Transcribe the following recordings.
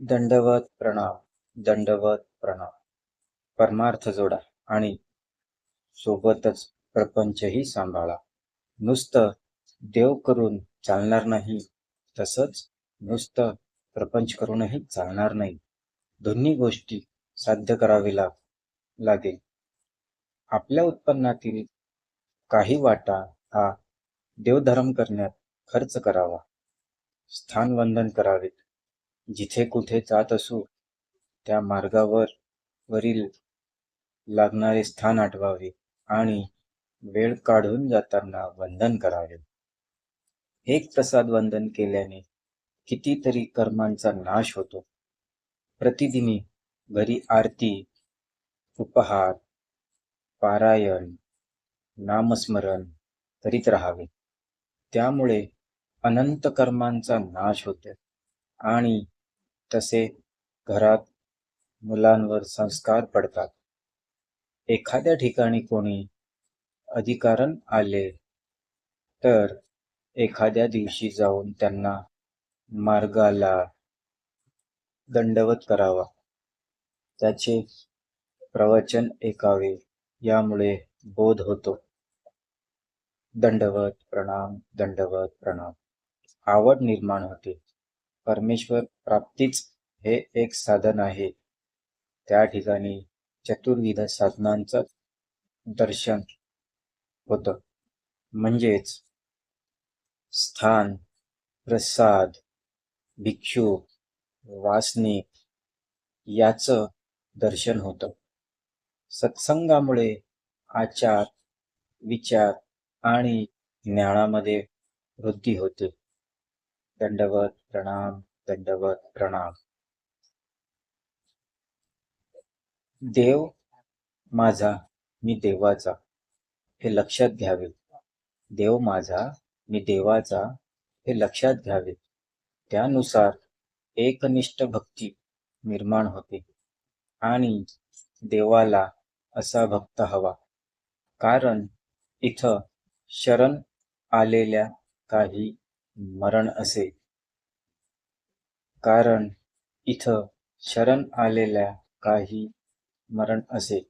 दंडवत प्रणाम दंडवत प्रणाम. परमार्थ जोडा आणि सोबतच प्रपंचही सांभाळा. नुसतं देव करून चालणार नाही तसंच नुसतं प्रपंच करूनही चालणार नाही. दोन्ही गोष्टी साध्य करावी लाग लागेल. आपल्या उत्पन्नातील काही वाटा हा देवधर्म करण्यात खर्च करावा. स्थानवंदन करावेत. जिथे कुठे जात असू त्या मार्गावर वरील लागणारे स्थान आठवावे आणि वेळ काढून जाताना वंदन करावे. एक प्रसाद वंदन केल्याने कितीतरी कर्मांचा नाश होतो. प्रतिदिनी घरी आरती उपहार पारायण नामस्मरण करीत राहावे. त्यामुळे अनंत कर्मांचा नाश होतो आणि तसे घरात मुलांवर संस्कार पडतात. एखाद्या ठिकाणी कोणी अधिकारण आले तर एखाद्या दिवशी जाऊन त्यांना मार्गाला दंडवत करावा. त्याचे प्रवचन ऐकावे यामुळे बोध होतो. दंडवत प्रणाम दंडवत प्रणाम. आवड निर्माण होते. परमेश्वर प्राप्तीच हे एक साधन आहे. त्या ठिकाणी चतुर्विध साधनांचं दर्शन होतं. म्हणजेच स्थान प्रसाद भिक्षू वासनिक याचं दर्शन होतं. सत्संगामुळे आचार विचार आणि ज्ञानामध्ये वृद्धी होते. दंडवत प्रणाम दंडवत प्रणाम. देव माझा मी देवाचा हे लक्षात घ्यावे. देव माझा मी देवाचा हे लक्षात घ्यावे. त्यानुसार एकनिष्ठ भक्ती निर्माण होते. आणि देवाला असा भक्त हवा. कारण इथं शरण आलेल्या काही मरण असे कारण इथं शरण आलेल्या काही मरण असे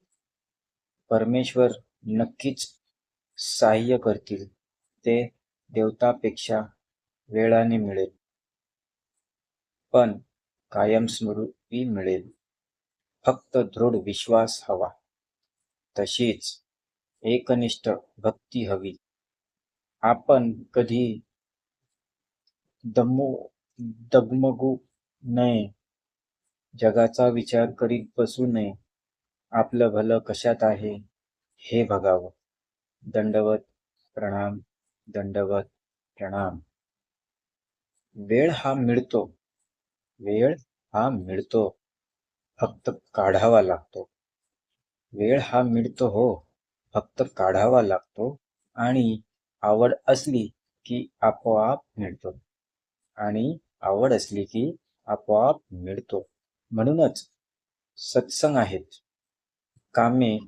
परमेश्वर नक्कीच सहाय्य करतील. ते देवतापेक्षा वेळाने मिळेल. पण कायमस्वरूपी मिळेल. फक्त दृढ विश्वास हवा. तशीच एकनिष्ठ भक्ती हवी. आपण कधी दमू डगमगू नये. जगाचा विचार करीत बसू नये. आपलं भलं कशात आहे हे बघावं. दंडवत प्रणाम दंडवत प्रणाम. वेळ हा मिळतो. वेळ हा मिळतो. फक्त काढावा लागतो. वेळ हा मिळतो हो. फक्त काढावा लागतो. आणि आवड असली की आपोआप मिळतो. आणि आवड असली की आपोआप मिळतो. म्हणूनच सत्संग आहेत. कामे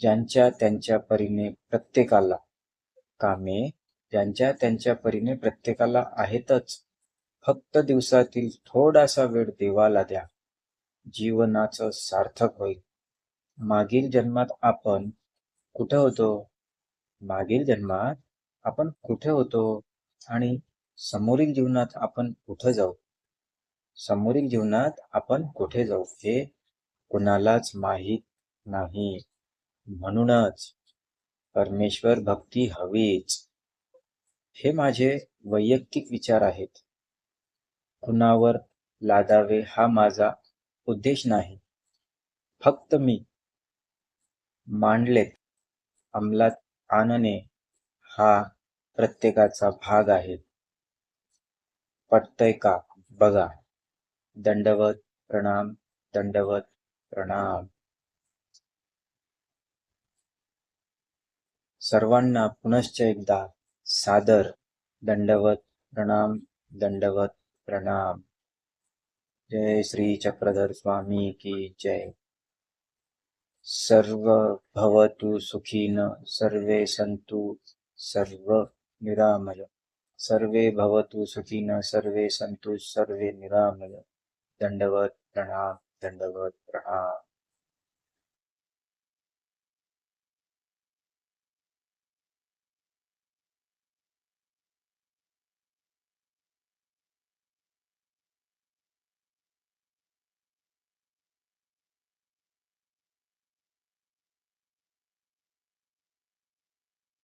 ज्यांच्या त्यांच्या परीने प्रत्येकाला कामे ज्यांच्या त्यांच्या परीने प्रत्येकाला आहेतच. फक्त दिवसातील थोडासा वेळ देवाला द्या. जीवनाचं सार्थक होईल. मागील जन्मात आपण कुठे होतो? मागील जन्मात आपण कुठे होतो? आणि समोरील जीवनात आपण कुठे जाऊ? समोरील जीवनात आपण कुठे जाऊ हे कुणालाच माहीत नाही. म्हणूनच परमेश्वर भक्ती हवीच. हे माझे वैयक्तिक विचार आहेत. कुणावर लादावे हा माझा उद्देश नाही. फक्त मी मांडलेत. अंमलात आणणे हा प्रत्येकाचा भाग आहे. पटतय का? बघा. दंडवत प्रणाम दंडवत प्रणाम. सर्वांना पुनश्च एकदा सादर. दंडवत प्रणाम दंडवत प्रणाम. जय श्री चक्रधर स्वामी की जय. सर्व भवतु सुखीन सर्वे सन्तु सर्व निरामय सर्वे भवतु सुखीन सर्वे सन्तु सर्वे निरामय। दंडवत प्रणाम दंडवत प्रणाम।